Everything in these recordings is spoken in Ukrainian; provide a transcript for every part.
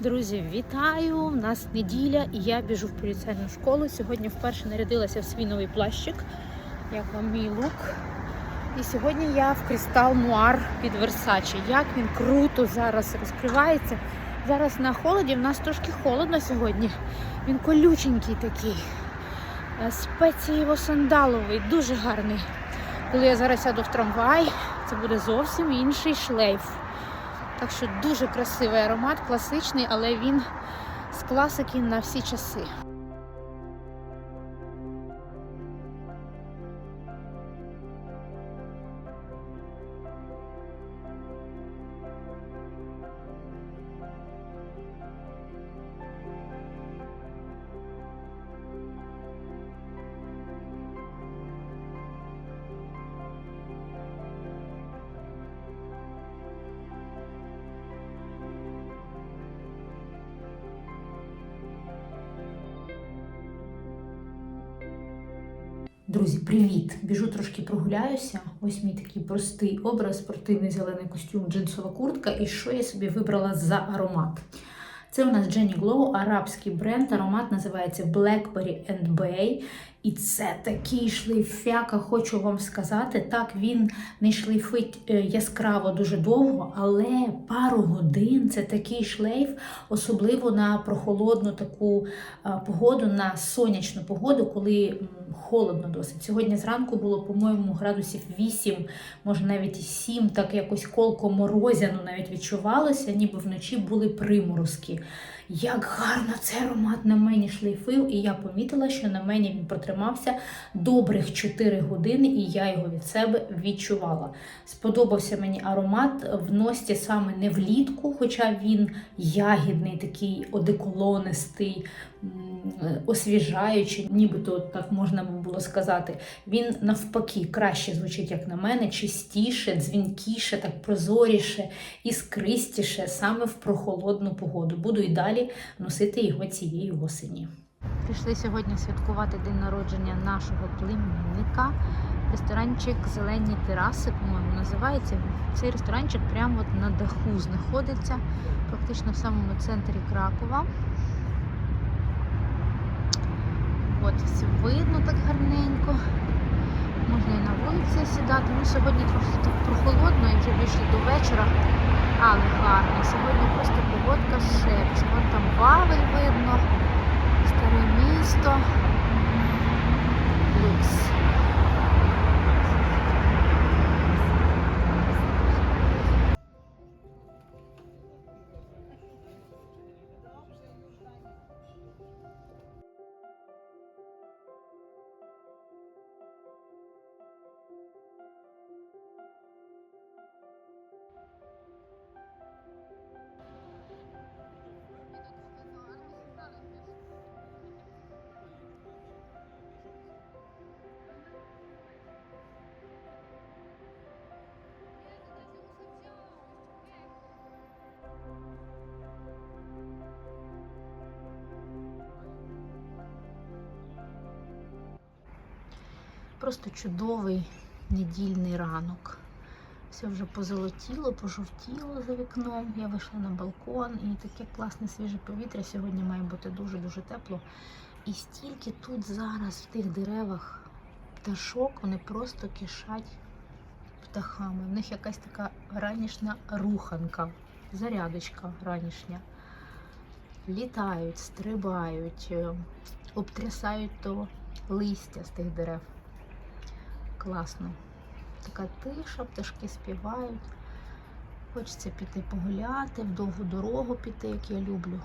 Друзі, вітаю! У нас неділя і я біжу в поліцейну школу. Сьогодні вперше нарядилася в свій новий плащик, як вам мій лук. І сьогодні я в Крістал Нуар під Версачі. Як він круто зараз розкривається. Зараз на холоді, в нас трошки холодно сьогодні. Він колюченький такий. Е, Спецієво-сандаловий, дуже гарний. Коли я зараз сяду в трамвай, це буде зовсім інший шлейф. Так що дуже красивий аромат, класичний, але він з класики на всі часи. Друзі, привіт! Біжу трошки прогуляюся. Ось мій такий простий образ, спортивний зелений костюм, джинсова куртка. І що я собі вибрала за аромат? Це у нас Jenny Glow, арабський бренд. Аромат називається Blackberry and Bay. І це такий шлейфяка, хочу вам сказати. Так, він не шлейфить е, яскраво дуже довго, але пару годин це такий шлейф, особливо на прохолодну таку е, погоду, на сонячну погоду, коли холодно досить. Сьогодні зранку було, по-моєму, градусів 8, може навіть і 7, так якось колко морозяно навіть відчувалося, ніби вночі були приморозки. Як гарно цей аромат на мені шлейфив, і я помітила, що на мені він протримався добрих 4 години, і я його від себе відчувала. Сподобався мені аромат в ності саме не влітку, хоча він ягідний, такий одеколонистий, освіжаючий, нібито так можна було сказати. Він навпаки краще звучить, як на мене, чистіше, дзвінкіше, так прозоріше, іскристіше саме в прохолодну погоду. Буду і далі носити його цієї осені. Прийшли сьогодні святкувати день народження нашого племінника. Ресторанчик Зелені тераси, по-моєму, називається. Цей ресторанчик прямо от на даху знаходиться, практично в самому центрі Кракова. От, все видно так гарненько. Можна і на вулиці сідати. Ну, сьогодні трохи так прохолодно і вже більше до вечора. Але гарно. Сьогодні просто погодка шепче. Вон там бавель видно, старе місто. Люкс. Просто чудовий недільний ранок. Все вже позолотіло, пожовтіло за вікном. Я вийшла на балкон і таке класне свіже повітря. Сьогодні має бути дуже-дуже тепло. І стільки тут зараз в тих деревах пташок, вони просто кишать птахами. В них якась така ранішня руханка, зарядочка ранішня. Літають, стрибають, е, обтрясають то листя з тих дерев. Класно. Така тиша, пташки співають. Хочеться піти погуляти, в довгу дорогу піти, як я люблю.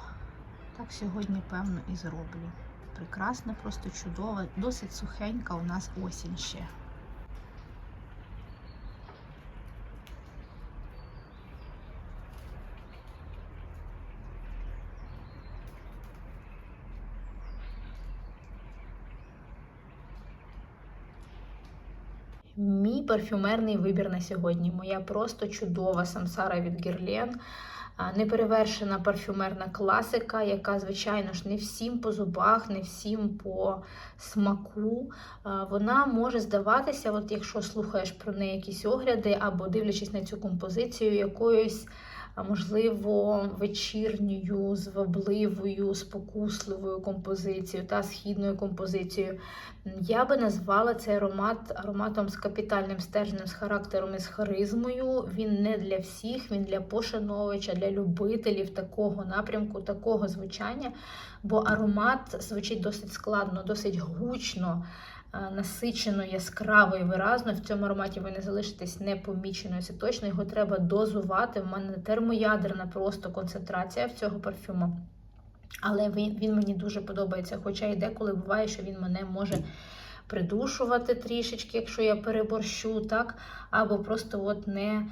Так сьогодні, певно, і зроблю. Прекрасна, просто чудова, досить сухенька у нас осінь ще. Мій парфюмерний вибір на сьогодні. Моя просто чудова самсара від Герлен. Неперевершена парфюмерна класика, яка, звичайно ж, не всім по зубах, не всім по смаку. Вона може здаватися, от якщо слухаєш про неї якісь огляди, або дивлячись на цю композицію, якоюсь можливо, вечірньою, звабливою, спокусливою композицією та східною композицією. Я би назвала цей аромат ароматом з капітальним стержнем, з характером і з харизмою. Він не для всіх, він для пошановича, для любителів такого напрямку, такого звучання. Бо аромат звучить досить складно, досить гучно, насичено, яскраво і виразно. В цьому ароматі ви не залишитесь непоміченою. Це точно його треба дозувати. В мене термоядерна просто концентрація в цього парфюму. Але він, він мені дуже подобається. Хоча і деколи буває, що він мене може придушувати трішечки, якщо я переборщу, так? Або просто от не,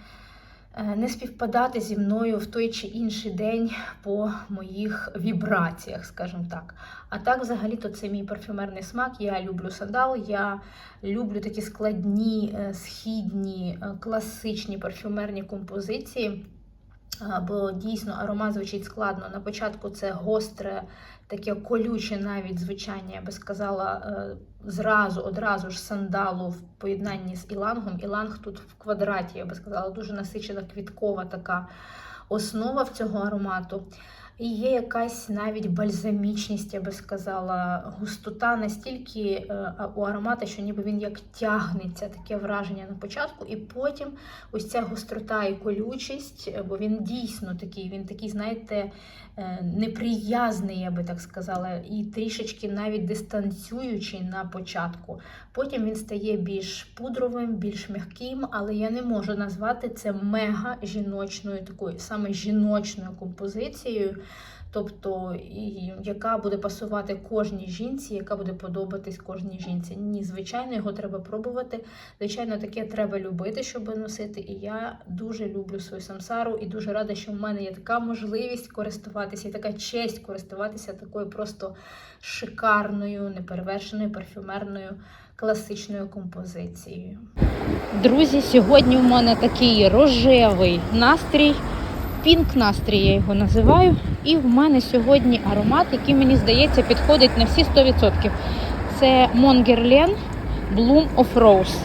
не співпадати зі мною в той чи інший день по моїх вібраціях, скажімо так. А так, взагалі-то це мій парфюмерний смак. Я люблю сандал, я люблю такі складні, е, східні, е, класичні парфюмерні композиції. Бо дійсно аромат звучить складно. На початку це гостре, таке колюче навіть звучання, я би сказала, е, зразу, одразу ж сандалу в поєднанні з ілангом. Іланг тут в квадраті, я би сказала, дуже насичена квіткова така основа в цього аромату. І є якась навіть бальзамічність, я би сказала, густота настільки е, у аромата, що ніби він як тягнеться, таке враження на початку, і потім ось ця гострота і колючість, е, бо він дійсно такий, він такий, знаєте, е, неприязний, я би так сказала, і трішечки навіть дистанціюючий на початку. Потім він стає більш пудровим, більш м'яким, але я не можу назвати це мега жіночною такою саме жіночною композицією. Тобто, і яка буде пасувати кожній жінці, яка буде подобатись кожній жінці. Ні, звичайно, його треба пробувати. Звичайно, таке треба любити, щоб носити. І я дуже люблю свою самсару і дуже рада, що в мене є така можливість користуватися, і така честь користуватися такою просто шикарною, неперевершеною парфюмерною класичною композицією. Друзі, сьогодні в мене такий рожевий настрій. Пінк настрій я його називаю. І в мене сьогодні аромат, який мені здається підходить на всі 100%. Це Monger Bloom of Rose,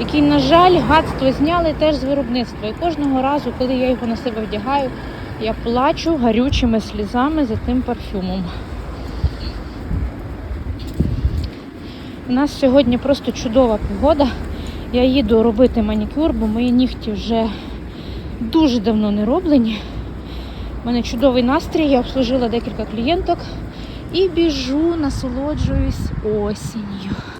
який, на жаль, гадство зняли теж з виробництва. І кожного разу, коли я його на себе вдягаю, я плачу гарючими слізами за тим парфюмом. У нас сьогодні просто чудова погода. Я їду робити манікюр, бо мої нігті вже дуже давно не роблені. У мене чудовий настрій, я обслужила декілька клієнток і біжу, насолоджуюсь осінню.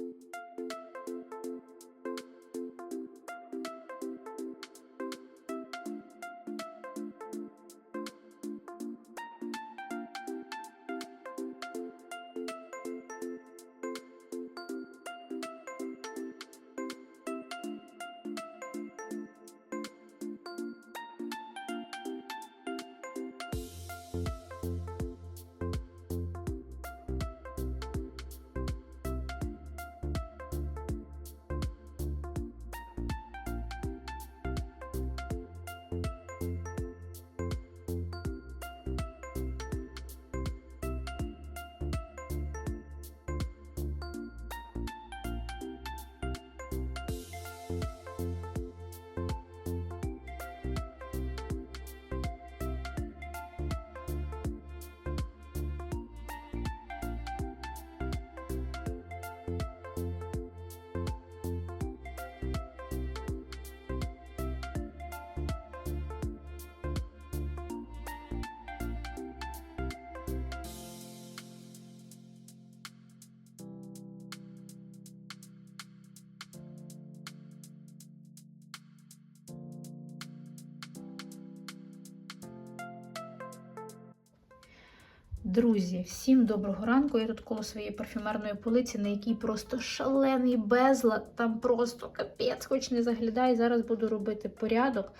Друзі, всім доброго ранку. Я тут коло своєї парфюмерної полиці, на якій просто шалений безлад, там просто капець, хоч не заглядай. Зараз буду робити порядок.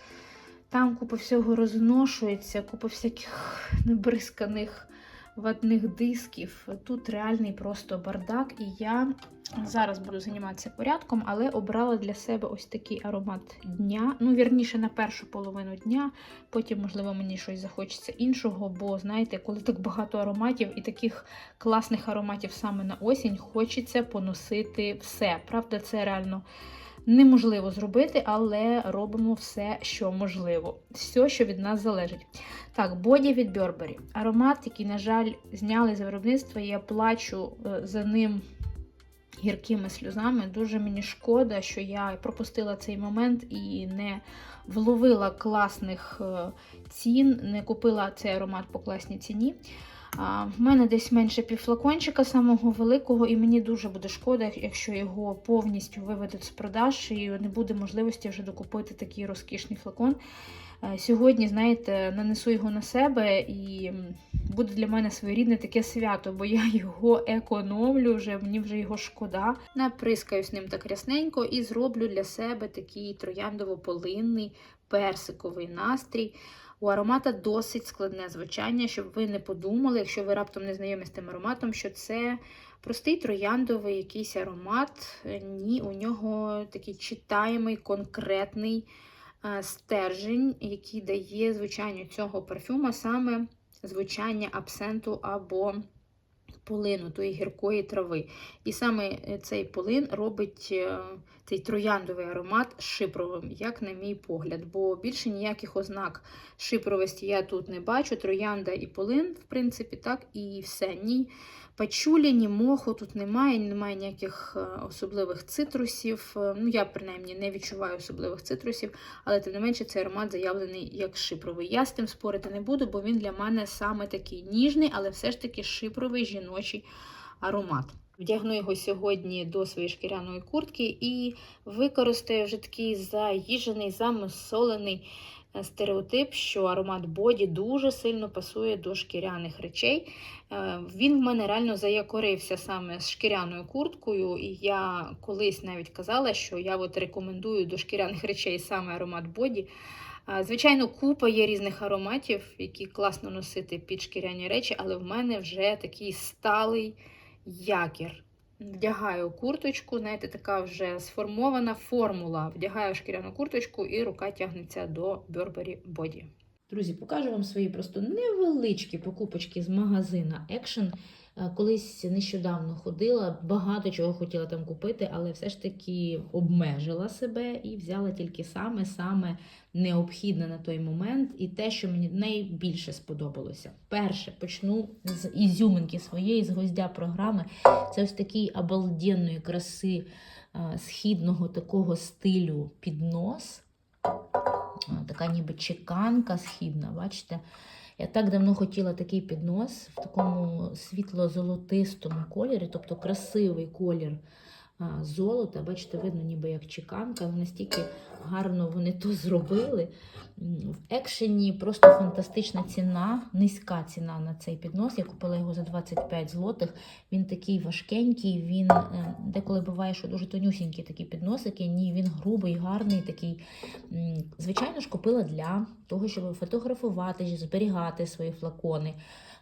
Там купа всього розношується, купа всяких небризканих ватних дисків. Тут реальний просто бардак. І я зараз буду займатися порядком, але обрала для себе ось такий аромат дня. Ну, вірніше, на першу половину дня. Потім, можливо, мені щось захочеться іншого, бо, знаєте, коли так багато ароматів і таких класних ароматів саме на осінь, хочеться поносити все. Правда, це реально неможливо зробити, але робимо все, що можливо, все, що від нас залежить. Так, боді від Burberry. Аромат, який, на жаль, зняли з виробництва, я плачу е, за ним гіркими сльозами. Дуже мені шкода, що я пропустила цей момент і не вловила класних е, цін, не купила цей аромат по класній ціні. В мене десь менше півфлакончика самого великого, і мені дуже буде шкода, якщо його повністю виведуть з продаж і не буде можливості вже докупити такий розкішний флакон. Е, Сьогодні, знаєте, нанесу його на себе і буде для мене своєрідне таке свято, бо я його економлю, вже мені вже його шкода. Наприскаюсь ним так рясненько і зроблю для себе такий трояндово-полинний персиковий настрій. У аромата досить складне звучання, щоб ви не подумали, якщо ви раптом не знайомі з тим ароматом, що це простий трояндовий якийсь аромат. Ні, у нього такий читаємий, конкретний е, стержень, який дає звучанню цього парфюма саме звучання абсенту або полину, тої гіркої трави. І саме е, цей полин робить е, цей трояндовий аромат шипровим, як на мій погляд, бо більше ніяких ознак шипровості я тут не бачу. Троянда і полин, в принципі, так, і все. Ні пачулі, ні моху тут немає, немає ніяких е, особливих цитрусів. Е, Ну, я, принаймні, не відчуваю особливих цитрусів, але тим не менше цей аромат заявлений як шипровий. Я з тим спорити не буду, бо він для мене саме такий ніжний, але все ж таки шипровий жіночий аромат. Вдягну його сьогодні до своєї шкіряної куртки і використаю вже такий заїжений, замисолений стереотип, що аромат боді дуже сильно пасує до шкіряних речей. Е, Він в мене реально заякорився саме з шкіряною курткою, і я колись навіть казала, що я от рекомендую до шкіряних речей саме аромат боді. Звичайно, купа є різних ароматів, які класно носити під шкіряні речі, але в мене вже такий сталий якір. Вдягаю курточку, знаєте, така вже сформована формула. Вдягаю шкіряну курточку і рука тягнеться до Burberry Body. Друзі, покажу вам свої просто невеличкі покупочки з магазина Action. Е, Колись нещодавно ходила, багато чого хотіла там купити, але все ж таки обмежила себе і взяла тільки саме-саме необхідне на той момент і те, що мені найбільше сподобалося. Перше, почну з ізюминки своєї, з гвоздя програми. Це ось такий обалденної краси е, східного такого стилю піднос. Така ніби чеканка східна, бачите? Я так давно хотіла такий піднос в такому світло-золотистому кольорі, тобто красивий колір золота. Бачите, видно, ніби як чеканка. Настільки гарно вони то зробили. В екшені просто фантастична ціна, низька ціна на цей піднос. Я купила його за 25 злотих. Він такий важкенький, він е, деколи буває, що дуже тонюсінькі такі підносики. Ні, він грубий, гарний такий. Звичайно ж, купила для того, щоб фотографувати, зберігати свої флакони.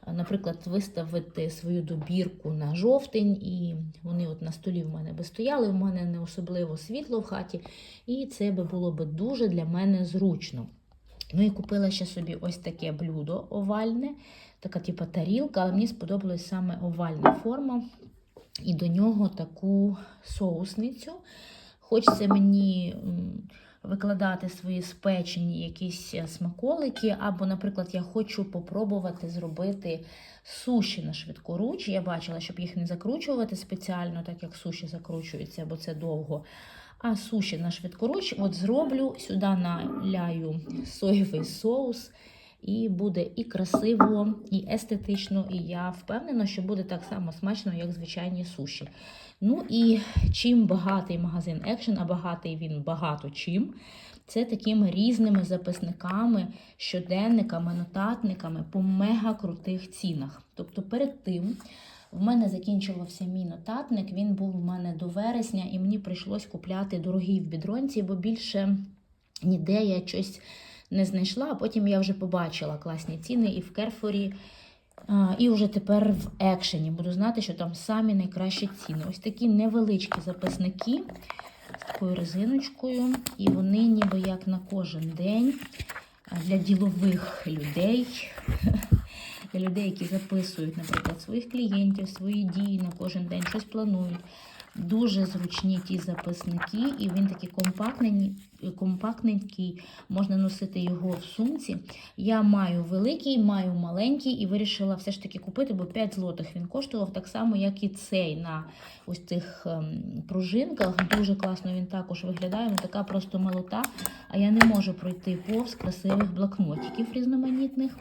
Е, Наприклад, виставити свою добірку на жовтень, і вони от на столі в мене би стояли, в мене не особливо світло в хаті, і це би було би дуже для мене зручно. Ну і купила ще собі ось таке блюдо овальне, така типу тарілка, але мені сподобалась саме овальна форма. І до нього таку соусницю. Хочеться мені викладати свої спечені якісь е, смаколики, або, наприклад, я хочу попробувати зробити суші на швидкоруч. Я бачила, щоб їх не закручувати спеціально, так як суші закручуються, бо це довго. А суші на швидкоруч от зроблю, сюди наляю соєвий соус. І буде і красиво, і естетично, і я впевнена, що буде так само смачно, як звичайні суші. Ну і чим багатий магазин Action, а багатий він багато чим. Це такими різними записниками, щоденниками, нотатниками по мега крутих цінах. Тобто перед тим в мене закінчувався мій нотатник, він був у мене до вересня, і мені прийшлось купляти дорогий в бідронці, бо більше ніде я щось не знайшла, а потім я вже побачила класні ціни і в Керфорі, і вже тепер в екшені. Буду знати, що там самі найкращі ціни. Ось такі невеличкі записники з такою резиночкою, і вони ніби як на кожен день для ділових людей. для людей, які записують, наприклад, своїх клієнтів, свої дії на кожен день, щось планують. Дуже зручні ті записники, і він такий компактний, компактненький, можна носити його в сумці. Я маю великий, маю маленький і вирішила все ж таки купити, бо 5 злотих він коштував так само, як і цей на ось цих ем, пружинках. Дуже класно він також виглядає. Він така просто малота. А я не можу пройти повз красивих блокнотиків різноманітних.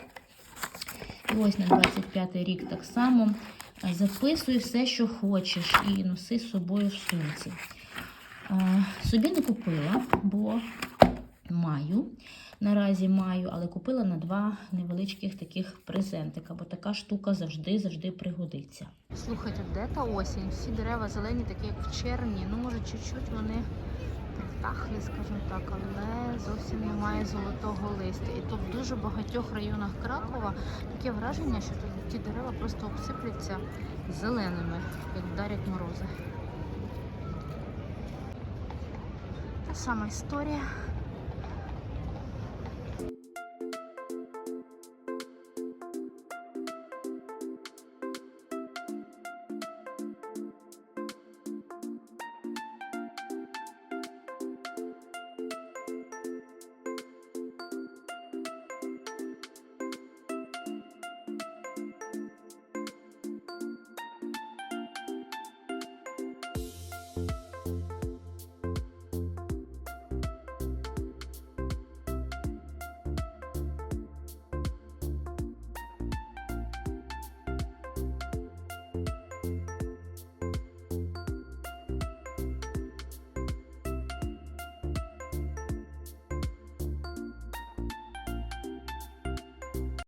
Ось на 25-й рік так само. Записуй все, що хочеш, і носи з собою в сумці. Собі не купила, бо маю. Наразі маю, але купила на два невеличких таких презентика, бо така штука завжди-завжди пригодиться. Слухайте, де та осінь? Всі дерева зелені, такі як в червні. Ну, може, чуть-чуть вони притахлі, скажімо так, але зовсім немає золотого листя. І тут в дуже багатьох районах Кракова таке враження, що тут ті дерева просто обсипляться зеленими, як вдарять морози. Та сама історія.